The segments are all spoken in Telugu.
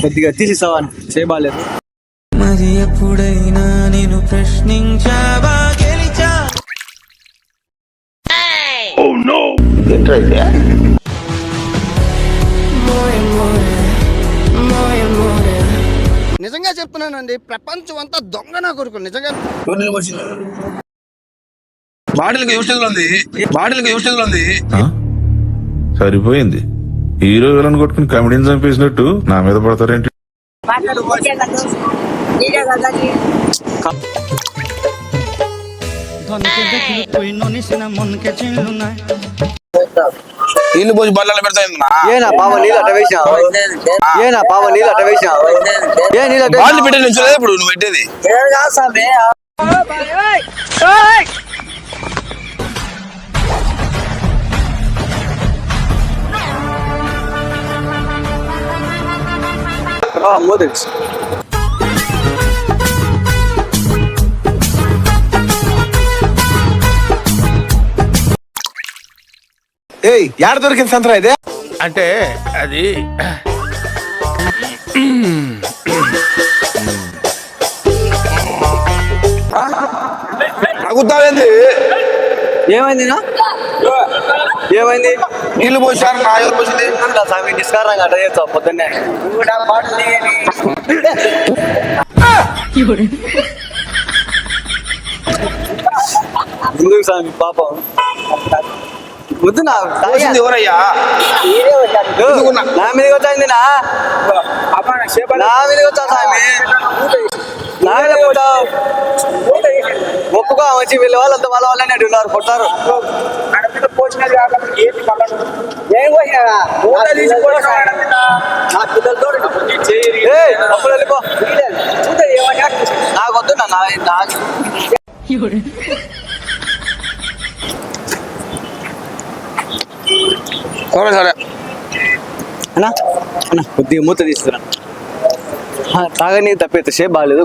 కొద్దిగా తీసిస్తావా చేయబాలేదు. మరి ఎప్పుడైనా నేను ప్రశ్నించావా? గెలిచా? నిజంగా చెప్తున్నానండి ప్రపంచం అంతా దొంగ నా కొడుకు నిజంగా. బాటిల్కి యూస్టేజ్ ఉంది? బాటిల్కి యూస్టేజ్ ఉంది? సరిపోయింది. హీరో విలన్ కొట్టుకుని కమెడీని చంపేసినట్టు నా మీద పడతారేంటి? నీళ్ళు పోసి బల్లాలు పెడతాయినా అట్ట ఏనా పావ అట్ట ఏ నుంచి ఇప్పుడు నువ్వు పెట్టేది. మోదక్స్ ఏయ్ యాడ దొరికింది సంతరా ఇదే? అంటే అది ఏమైంది నా? ఏమైంది? నీళ్ళు పోసారు నా ఎవరు పోసింది. అట్లా స్వామి నిస్కారంగా అట్ట చేస్తావు పొద్దున్నే. ముందుకు స్వామి పాపం? వద్దు నా ఎవరయ్యా? నా మీదకి వచ్చింది నా? నా మీదకి వచ్చా స్వామి నా మీద కొట్టావు ఒప్పుకో వచ్చి వీళ్ళ వాళ్ళంతా వాళ్ళ వాళ్ళనే ఉన్నారు కొట్టారు ఏయ్, అప్పుడు వెళ్ళిపో. నాకు వద్దు నా నా- నాకు. సరే సరే. అన్నా అన్నా. కొద్దిగా మూత తీసుకురా తాగని తప్పైతే షేప్ బాగాలేదు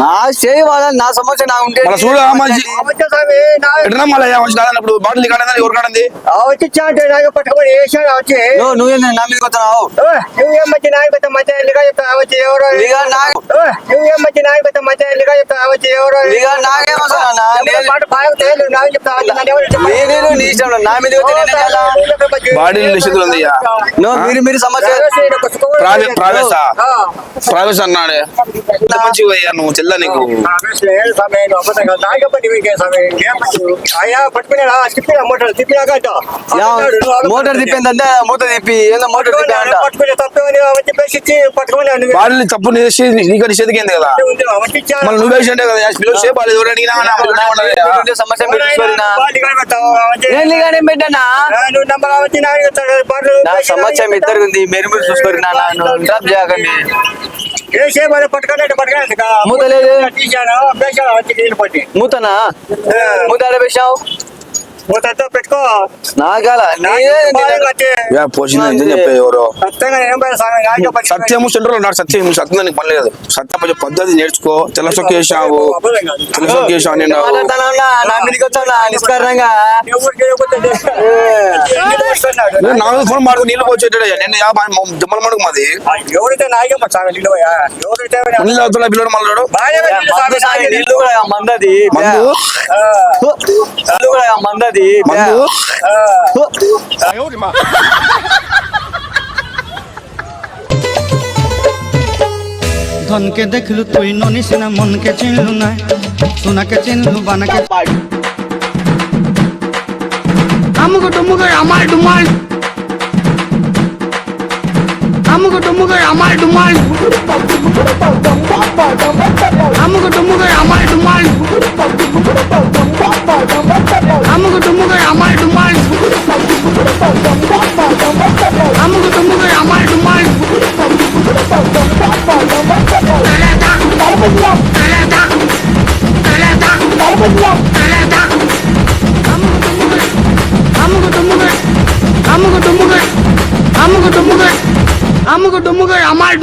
నా చేయి వాళ్ళ నా సమస్య నా ఉంటే మళ్ళీ చూడు మంచి ఎట్లా మళ్ళీ వచ్చినప్పుడు బాటిల్ నీకు ఆడింది ఎవరు కాడింది? నువ్వు నా ఇక నాకేం అవసరం అన్నా? నేను- నేను నీ ఇష్టం నా మీదకి వచ్చి నేనేం చేయాలా? బాటిల్ నిషేధులు ఉంది. నువ్వు మీరు మీరు సమస్య ప్రావే ప్రావేశ ప్రావేశ. అన్నాడే. అయ్యా నువ్వు నీకు? యా, మోటార్ తిప్పిందంటే మూత తిప్పి ఏందో మోటార్ తప్పు నిషేధ నీకు నిషేధింది కదా? మళ్ళీ నువ్వు వేసింటే కదా పిల్లలు సేపు వాళ్ళు కదా. ఉండే సమస్య పెట్టానా? ఇద్దరికి ఉంది. మీరు మీరు చూసుకోరు డ్రాప్ చేయకండి. మూత లేదు మూతనా? మూత ఆడ పెట్టావు పెట్టుకో. పోసింది ఎవరో? నాకు. సత్యము సెంటర్ ఉన్నాడు సత్యం సత్యం నీకు పని లేదు. సత్యం పద్ధతి నేర్చుకో. తెల్ల సొక్క వేసావు తెల్ల సొక్క వేసావు నేను మాట్లాడతానన్నా నా మీదకి వచ్చానా నిష్కారణంగా ఎవరికి లేకపోతే ఎందుకు వస్తున్నాడు? నేను నాలుగు ఫోన్ మాడుకు నీళ్ళు పోచేటాడు నేను యా జమ్మల మడుగు మాది. ఎవరైతే నాయకమ్మ పిల్లడు మళ్ళీ మందు కూడా మందది మందు నీళ్ళు కూడా మందది మందు ধনকে দেখিলো তুই ননিসিনা মনকে চিনলু না সোনাকে চিনলু বানাকে আমুক টুমুক আমার ডুমাল আমুক টুমুক আমার ডুমাল আমুক డుమ్ముగా అమ్మాయి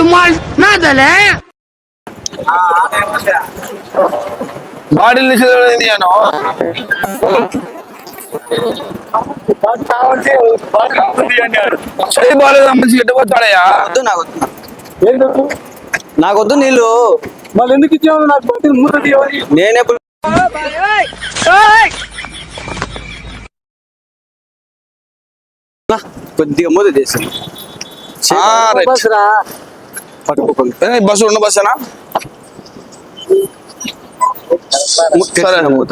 నేను బాగాలేదు మంచి ఎట్టుకోతాడయ్యా వద్దు నాకు వద్దు. నాకు వద్దు నీళ్ళు. మళ్ళీ ఎందుకు ఇచ్చావు? నాకు బాటిల్ నేనెప్పుడు కొద్దిగా మూత చేసి ఆ, రైట్. పట్టుకోకుండా. బస్సు ఉన్న బస్సేనా? సరే. మూత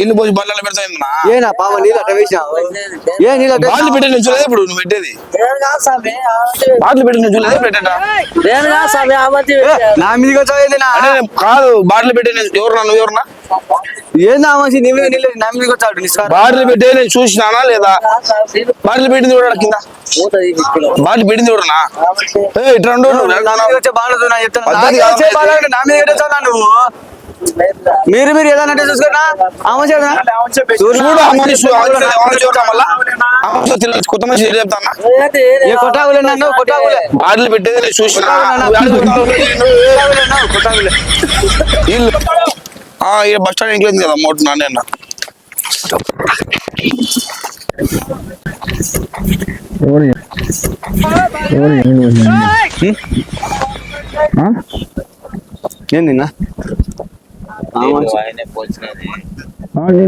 ఇల్లు పోసి బండ్లలో పెడతాయినా ఏ నా పాప నీళ్ళు అట్ట వేసినావు. ఏ నీళ్ళు అట్ట బాటిల్ పెట్టి చూడలేదు ఇప్పుడు నువ్వు పెట్టేది? బాటిల్ పెట్టి చూడలేదు పెట్టేటా? నా నేను కాదు బాటిల్ పెట్టి ఎవరున్నా నువ్వు ఎవరున్నా? ఏందా మంచి నీ మీద నీళ్ళు నా మీదకి వచ్చాడు నిస్కారం బాటిల్ పెట్టే నేను చూసినానా లేదా? బాటిల్ పెట్టింది చూడ కింద. బాటిల్ పెట్టింది నా? చెప్తాను నా మీద వచ్చావు నువ్వు. మీరు మీరు ఏదన్నా చూసుకున్నా కొత్త మనిషి చెప్తానా ఏ కొట్టాగులే నన్ను కొట్టాగులే బాటిల్ పెట్టేది నేను చూసినా. కొట్టాగులే ఈ బస్ స్టాండ్ ఇంట్లో కదా మోటు నాన్న అన్న.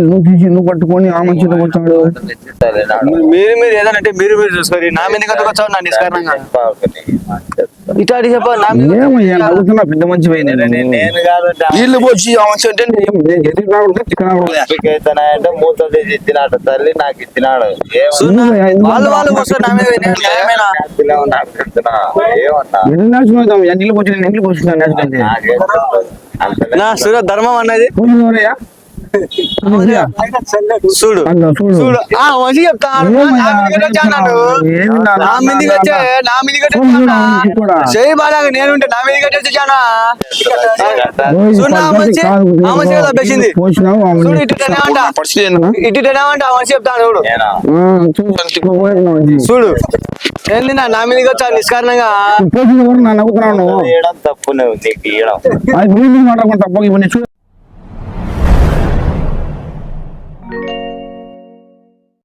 నువ్వు తీసి నువ్వు పట్టుకొని ఆ మనిషి వచ్చాడు? మీరు మీరు ఏదన్నా అంటే మీరు మీరు చూసుకోరు నా మీద ఎందుకు వచ్చావు? నా నిష్కారణంగా. ఇటాడి చెప్ప నా మీద ఏమయ్యా నవ్వుతున్నా పెద్ద మంచి పోయింది నేను. కాదు వీళ్ళు పోచి ఆ మనిషి అంటే నేను ఎదురు రాకూడదు, చికెన్ తల్లి నాకు ఇచ్చినాడు. వాళ్ళు వాళ్ళు నేను నాశనం నీళ్ళు పోసి నేను నీళ్ళు నా ధర్మం అన్నది? చూడు ఆ చెప్తాను నా. చేయి బాగా నేనుంటే నా మీదకి వచ్చి చూడు అంట అంట చెప్తాను చూడు చూడు, అంతే పోయేది ఇది. చూడు ఏంది నా నా మీదకి వచ్చా నిష్కారణంగా తప్పు నువ్వు నీకు ఇవ్వడం అది ముందు మాట్లాడుకుంటా తప్ప ఇవన్నీ చూడు